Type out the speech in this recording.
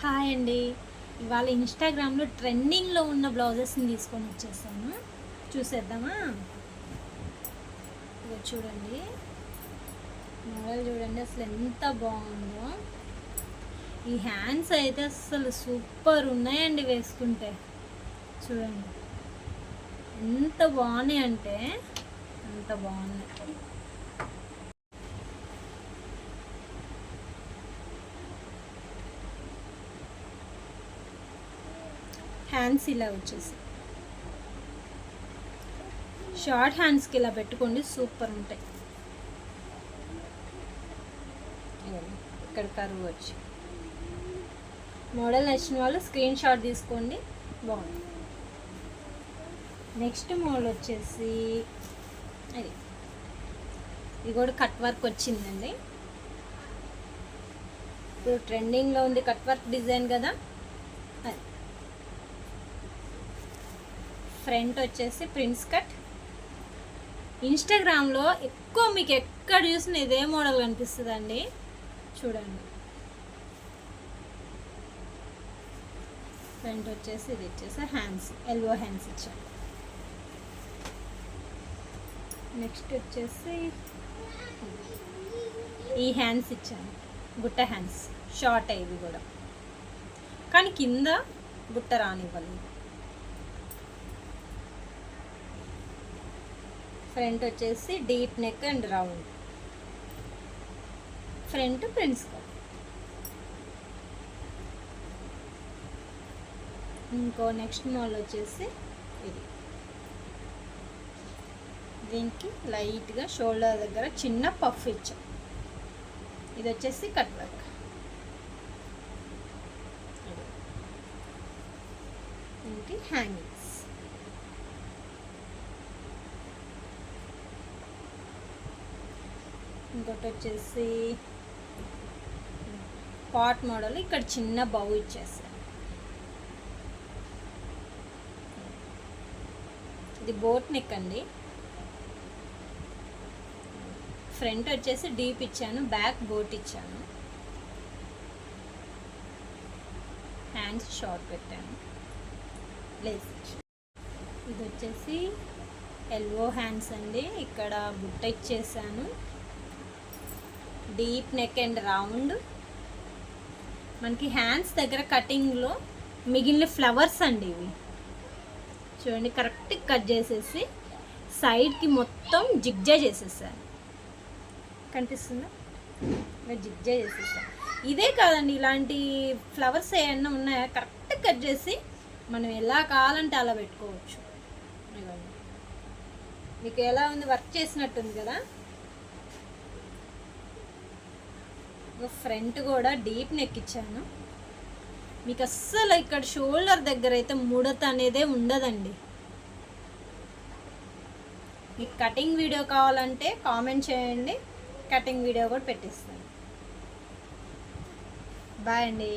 Hi అండి. ఇవాళ ఇన్స్టాగ్రామ్లో ట్రెండింగ్లో ఉన్న బ్లౌజెస్ని తీసుకొని వచ్చేసాను. చూసేద్దామా? చూడండి. మోడల్ చూడండి అసలు ఎంత బాగుందో. ఈ హ్యాండ్స్ అయితే అసలు సూపర్ ఉన్నాయండి వేసుకుంటే. చూడండి. ఎంత బాగున్నాయి అంటే అంత బాగున్నాయి. హ్యాండ్స్ ఇలా వచ్చేసి షార్ట్ హ్యాండ్స్కి ఇలా పెట్టుకోండి సూపర్ ఉంటాయి. ఇక్కడ కరువు వచ్చి. మోడల్ నచ్చిన వాళ్ళు స్క్రీన్ షాట్ తీసుకోండి బాగుంది. నెక్స్ట్ మోడల్ వచ్చేసి అది. ఇది కూడా కట్ వర్క్ వచ్చిందండి. ఇప్పుడు ట్రెండింగ్లో ఉంది కట్ వర్క్ డిజైన్ కదా అది. ఫ్రంట్ వచ్చేసి ప్రిన్స్ కట్. ఇన్స్టాగ్రామ్లో ఎక్కువ మీకు ఎక్కడ చూసిన ఇదే మోడల్ కనిపిస్తుందండి. చూడండి. ఫ్రంట్ వచ్చేసి ఇది వచ్చేసి హ్యాండ్స్ ఎల్బో హ్యాండ్స్ ఇచ్చాను నెక్స్ట్ వచ్చేసి ఈ హ్యాండ్స్ ఇచ్చాను. గుట్ట హ్యాండ్స్ షార్ట్ అయ్యేవి కూడా. కానీ కింద బుట్ట రానివ్వలేదు. ఫ్రంట్ వచ్చేసి deep neck and round. Front prince cut ఇంకో నెక్స్ట్ మాల్ వచ్చేసి ఇది. దీనికి లైట్గా షోల్డర్ దగ్గర చిన్న పఫ్ ఇచ్చాం. ఇది వచ్చేసి కట్ వర్క్. దీనికి హ్యాంగింగ్స్. ఇంకోటి వచ్చేసి పాట్ మోడల్ ఇక్కడ చిన్న బౌ ఇచ్చేసాను ఇది బోట్ నెక్ అండి. ఫ్రంట్ వచ్చేసి డీప్ ఇచ్చాను బ్యాక్ బోట్ ఇచ్చాను. హ్యాండ్స్ షార్ట్ పెట్టాను. లేస్. ఇది వచ్చేసి ఎల్వో హ్యాండ్స్ అండి. ఇక్కడ బుట్ట ఇచ్చేసాను. Deep neck and round. మనకి హ్యాండ్స్ దగ్గర కటింగ్లో మిగిలిన ఫ్లవర్స్ అండి ఇవి. చూడండి కరెక్ట్ కట్ చేసేసి సైడ్కి మొత్తం జిగ్జా చేసేసాను కనిపిస్తుందా? జిగ్జా చేసేసాను ఇదే కాదండి ఇలాంటి ఫ్లవర్స్ ఏమన్నా ఉన్నాయా? కరెక్ట్ కట్ చేసి మనం ఎలా కావాలంటే అలా పెట్టుకోవచ్చు. మీకు ఎలా ఉంది? వర్క్ చేసినట్టుంది కదా? ఫ్రంట్ కూడా డీప్ నెక్ ఇచ్చాను. మీకు అస్సలు ఇక్కడ షోల్డర్ దగ్గర అయితే ముడత అనేదే ఉండదండి. మీకు కటింగ్ వీడియో కావాలంటే కామెంట్ చేయండి. కటింగ్ వీడియో కూడా పెట్టిస్తాను. బాయ్ అండి.